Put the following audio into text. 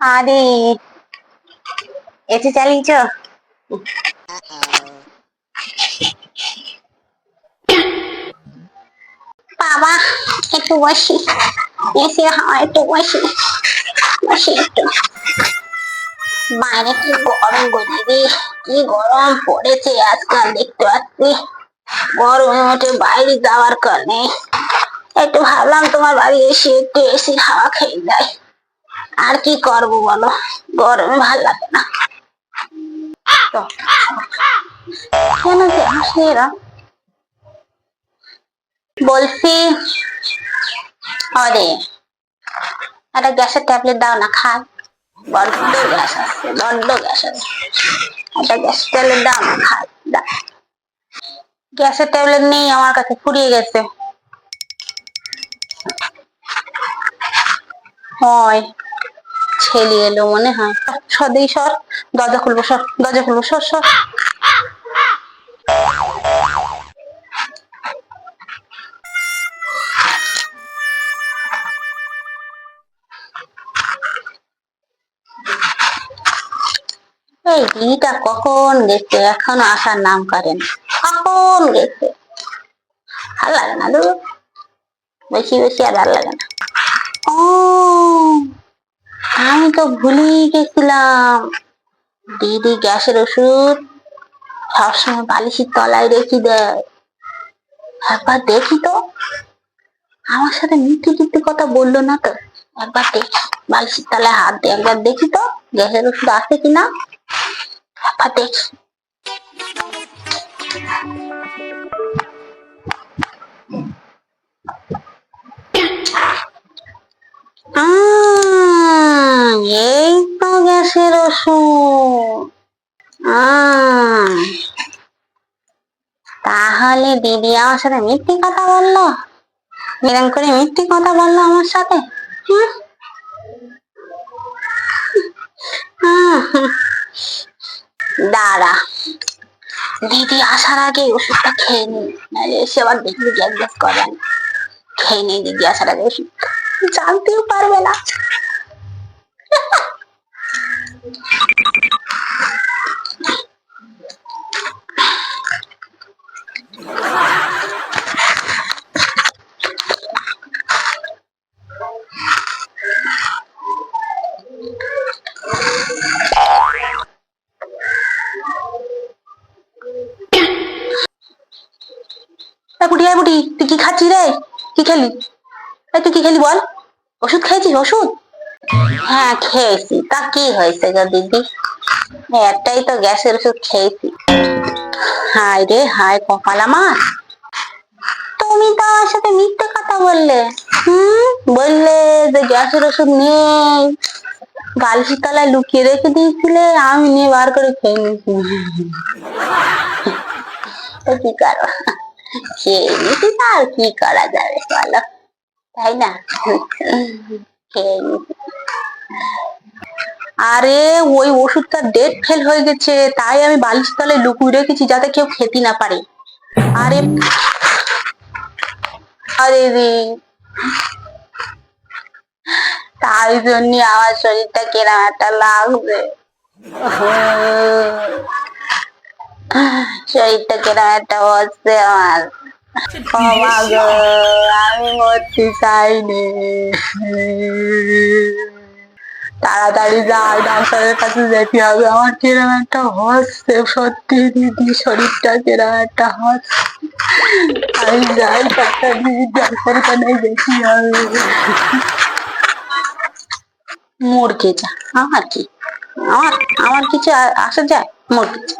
আরে এসি চালিয়েছ বাবা একটু বসি এসি হাওয়া একটু বসি বসি একটু বাইরে কি গরম গদিবে কি গরম পড়েছে আজকাল দেখতে পাচ্ছি গরমে ওঠে বাইরে যাওয়ার কারণে একটু ভাবলাম তোমার বাড়ি এসে একটু এসির হাওয়া খেয়ে যায় আর কি করব বলো? গরমে ভালো লাগে না। কেন যে আসে এরা? বলছি আরে একটা গ্যাসের ট্যাবলেট দাও না খাই বড্ড গ্যাস আছে, বড্ড গ্যাস আছে। একটা গ্যাসের ট্যাবলেট দাও না খাই গ্যাসের ট্যাবলেট নেই, আমার কাছে ফুরিয়ে গেছে। হয়। ছেলে এলো মনে হয়। সদেই সর। দরজা খুলবো, সর। দরজা খুলবো, সর সর। এই দিদিটা কখন গেছে? এখনও আসার নাম করেন। কখন গেছে? ভালো লাগে না দু বেশি বেশি আর ভালো লাগে না। ও আমি তো ভুলেই গেছিলাম। দিদি গ্যাসের ওষুধ সবসময় বালিশের তলায় রেখে দেয়। একবার দেখি তো। আমার সাথে মিথ্যে মিথ্যে কথা বলল না তো। একবার দেখি। বালিশের তলায় হাত দিয়ে একবার দেখি তো, গ্যাসের ওষুধ আছে কিনা। একবার দেখি। তাহলে দিদি আমার সাথে মিথ্যে কথা বলল? এরকম করে মিথ্যে কথা বলল আমার সাথে? দাঁড়া। দিদি আসার আগে ওষুধটা খেয়ে নি এসে আবার দেখবি গ্যাস গ্যাস করে না। খেয়ে নেই দিদি আসার আগে ওষুধ জানতেও পারবে না। বুড়ি এ বুড়ি তুই কি খাচ্ছি রে? কি খেলি? এই তুই কি খেলি বল? ওষুধ খেয়েছিস, ওষুধ? হ্যাঁ খেয়েছি। তা কি হয়েছে গো দিদি? একটাই তো গ্যাসের ওষুধ খেয়েছি। হায় রে, হায় কপাল আমার। তুমি তো আমার সাথে মিথ্যে কথা বললে। হুম? বললে যে গ্যাসের ওষুধ নেই। বালিশের তলায় লুকিয়ে রেখে দিয়েছিলে, আমি নিয়ে বার করে খেয়ে নিয়েছি। কি করো? খেয়ে নিয়েছি তো আর কি করা যাবে বলো? তাই না? আরে, ওই ওষুধটা ডেট ফেল হয়ে গেছে। তাই আমি বালিশ তলে লুকিয়ে রেখেছি যাতে কেউ খেতে না পারে। আরে আরে রে। তাই জন্য আমার শরীরটা কেরাম একটা লাগবে। শরীরটা কেরাম একটা হচ্ছে আমার ও মা গো, আমি মরতে চাইনি তাড়াতাড়ি যাই ডাক্তারের কাছে যেতে হবে। আমার কিরম একটা হচ্ছে সত্যি দিদি শরীরটা কিরম একটা হচ্ছে আমি যাই ডাক্তার দিদি ডাক্তারের কাছে যেতে হবে। মরকে যা আমার কি? আমার আমার কিছু আসা যায়? মরকে যা